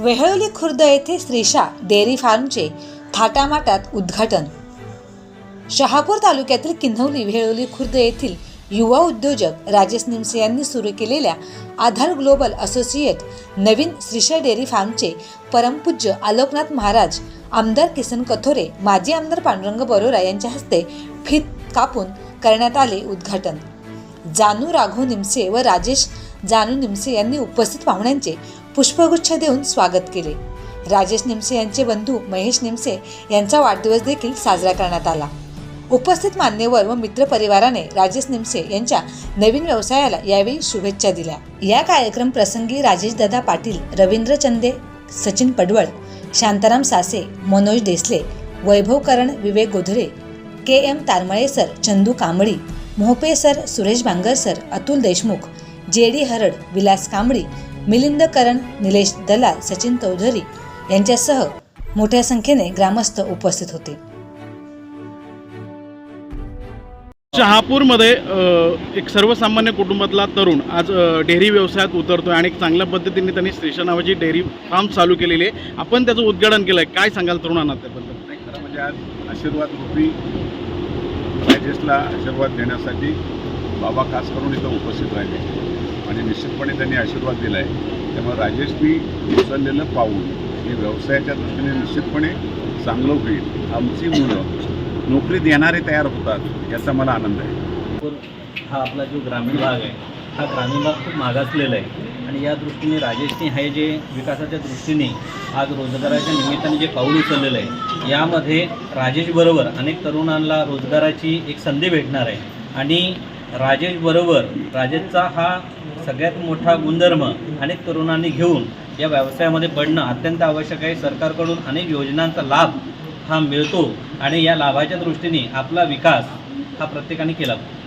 वेहळोली खुर्द येथे श्रीशा डेअरी फार्मचे थाटामाटात उद्घाटन. शहापूर तालुक्यातील किन्हवली वेहळोली खुर्द येथील युवा उद्योजक राजेश निमसे यांनी सुरू केलेल्या आधार ग्लोबल असोसिएट नवीन श्रीशा डेअरी फार्मचे परमपूज्य आलोकनाथ महाराज आमदार किसन कथोरे माजी आमदार पांडुरंग बरोरा यांच्या हस्ते फीत कापून करण्यात आले उद्घाटन. जानू राघव निमसे व राजेश जानू निमसे यांनी उपस्थित पाहुण्यांचे पुष्पगुच्छ देऊन स्वागत केले. राजेश निमसे यांचे बंधू महेश निमसे यांचा वाढदिवस देखील साजरा करण्यात आला. उपस्थित मान्यवर व मित्रपरिवाराने राजेश निमसे यांच्या नवीन व्यवसायाला यावेळी शुभेच्छा दिल्या. या कार्यक्रम प्रसंगी राजेशदादा पाटील रवींद्र चंदे Sachin Padwal Shantaram Sase Manoj Desale Vaibhav Karan Vivek Godhare K M Tarmale sir Chandu Kambli Mohpe sir Suresh Bangar sir Atul Deshmukh J D Harad Vilas Kambli Milind Karan Nilesh Dalal Sachin Chaudhari यांच्यासह मोठ्या संख्येने ग्रामस्थ उपस्थित होते. शहापूरमध्ये एक सर्वसामान्य कुटुंबातला तरुण आज डेअरी व्यवसायात उतरतोय आणि एक चांगल्या पद्धतीने त्यांनी स्टेशन नावाची डेअरी फार्म चालू केलेली आहे. आपण त्याचं उद्घाटन केलं आहे काय सांगाल तरुणांना त्याबद्दल? म्हणजे आज आशीर्वाद रूपी राजेशला आशीर्वाद देण्यासाठी बाबा खास करून इथं उपस्थित राहिले. आणि निश्चितपणे त्यांनी आशीर्वाद दिला आहे त्यामुळे राजेशनी उचललेलं पाऊल हे व्यवसायाच्या दृष्टीने निश्चितपणे चांगलं होईल. आमची मुलं नोकरी देणारे तयार होतात याचा मला आनंद आहे. पण हा आपला जो ग्रामीण भाग आहे हा ग्रामीण भाग खूप मागासलेला आहे. आणि या दृष्टीने राजेशने हे जे विकासाच्या दृष्टीने आज रोजगाराच्या निमित्ताने जे पाऊल उचललेलं आहे यामध्ये राजेशबरोबर अनेक तरुणांना रोजगाराची एक संधी भेटणार आहे. आणि राजेशबरोबर राजेशचा हा सगळ्यात मोठा गुणधर्म अनेक तरुणांनी घेऊन या व्यवसायामध्ये पडणं अत्यंत आवश्यक आहे. सरकारकडून अनेक योजनांचा लाभ हा मिळतो आणि या लाभाच्या दृष्टीने आपला विकास हा प्रत्येकाने केला पाहिजे.